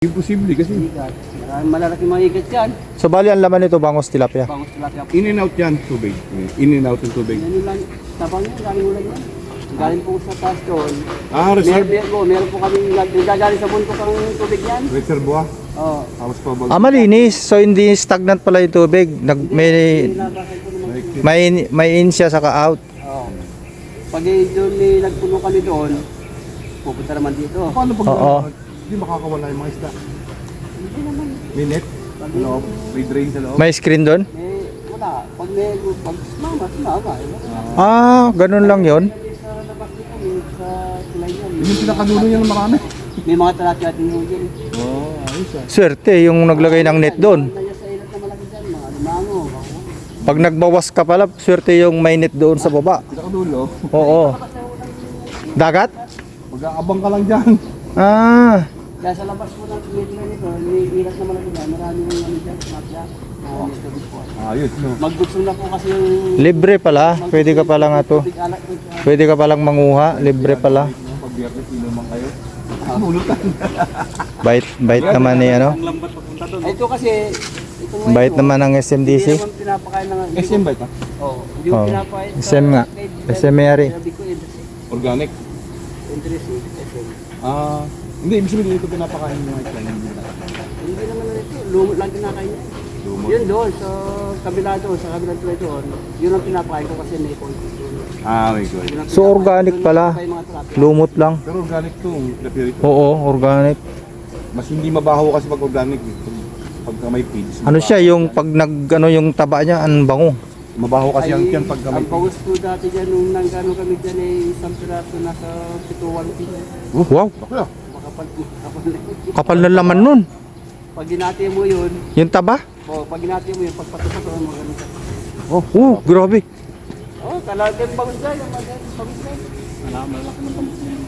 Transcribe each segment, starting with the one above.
Imposible kasi Ikat. Malalaking mga ikat yan. So bali ang laman nito bangos tilapia. Bangus tilapia. in and out yan, tubig. In and out yung tubig. Yan lang. Tabang yan. Galing ulan yan. Galing po sa doon. Ah, Meron, reserve. meron, po, meron po kami nagagaling sa mundo kang tubig yan. Reservoir. Oo. Tapos pa bag. Ah, malinis. So hindi stagnant pala yung tubig. Nag, may, may, may in siya saka out. Oo. Pag eh, doon eh, nagpuno kami doon, pupunta naman dito. Paano pag Oo. Hindi makakawala yung mga isda? Hindi naman. May net? Ano? May drain sa loob? May screen doon? Eh, wala. Pag may, pag mama, sumama. Eh. Ah, ganun lang yon. Sa may sa. Yun yung pinakadulo niya ng marami. May mga talati din yung dyan. Oo, oh, ayos ah. Swerte yung naglagay ng net doon. Naya sa ilat na malaki dyan, mga limango. Pag nagbawas ka pala, swerte yung may net doon sa baba. Pinakadulo. Oo. Dagat? Mag-aabang ka lang dyan. Ah, Kaya sa labas po ng tulay nito, may ilat na malaki dyan, marami yung ano dyan. Ah, tubig po. Ayos, no? Na po kasi yung... libre pala. Pwede ka pala nga to. Pwede ka palang manguha. Libre pala. Pag biyernes, inuman kayo. Mulutan. Bait, bait naman ni ano. Ito kasi, ito nga Bait naman ng Hindi SMDC. naman pinapakain ng... SM ba ito? Oo, hindi pinapakain. sa- SM nga. SM Mary. Interest. Organic. Interest, SM. Ah, hindi, ibig sabihin dito pinapakain yung mga isda. Hindi naman na ito, lumot lang kinakain niya. Lumot. Yun doon, sa kabila doon, sa kabila doon doon, yun ang pinapakain ko kasi may point doon. Ah, my God. Yun ang So, organic pala. Lumot lang. Pero organic to, napirito. Oo, organic. Mas hindi mabaho kasi pag organic. Pag, may feeds. Ano siya, yung pag nag, ano yung taba niya, ang bango. Mabaho kasi ang Ay, tiyan pagka may Ang bawas ko dati dyan, nung nanggano kami dyan eh, isang piraso nasa pituwan pin. Wow, Ako makapal na. kapal na laman nun. Pag ginati mo yun, Yung taba? o pag ginati mo yun, pagpatusok mo mga ganun. Oh, oh grabe. Oh, talagang bangus dyan, yung mga bangus dyan. Malaki ng bangus dyan.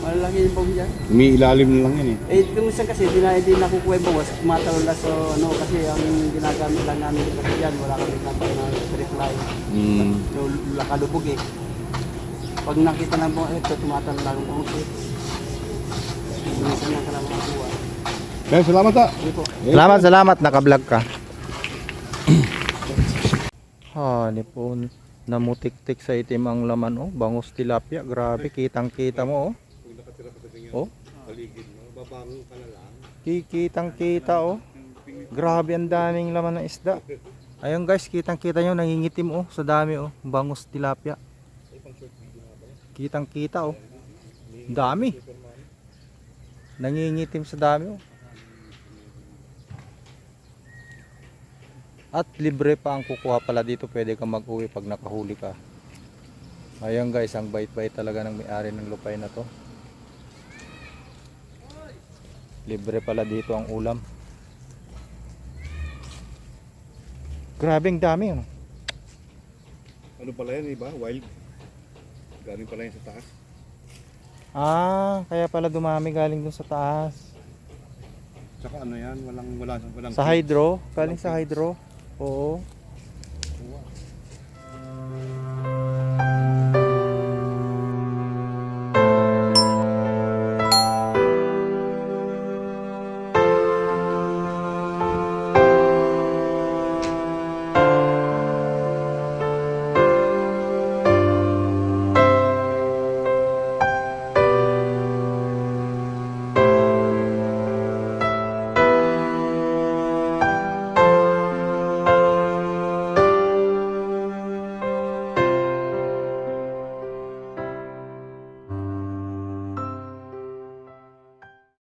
Malaki yung bangus dyan. May ilalim na lang yan eh. Eh, kumusta kasi, di na, di nakukuha yung bawas, tumatalon na so, ano, kasi ang ginagamit lang namin kasi dyan, wala kami nagpapay na straight line. Mm. So, lakalubog eh. Pag nakita ng mga ito, tumatalon lang ang bangus eh. Kaya salamat ha. Salamat, salamat. Naka-vlog ka. ha, ni po namutik-tik sa itim ang laman oh. Bangus tilapia. Grabe, kitang-kita mo oh. Oh. Kikitang-kita oh. Grabe ang daming laman ng isda. Ayun guys, kitang-kita nyo nangingitim oh sa dami oh. Bangus tilapia. Kitang-kita oh. Dami. Nangingitim sa dami oh. At libre pa ang kukuha pala dito. Pwede kang mag-uwi pag nakahuli ka. Ayan guys, ang bait-bait talaga ng may-ari ng lupay na to. Libre pala dito ang ulam. Grabing dami. Ano? Ano pala yan, iba? Wild. Galing pala yan sa taas. Ah, kaya pala dumami galing dun sa taas. Tsaka ano yan, walang, wala, walang Sa hydro, galing sa hydro. Oo.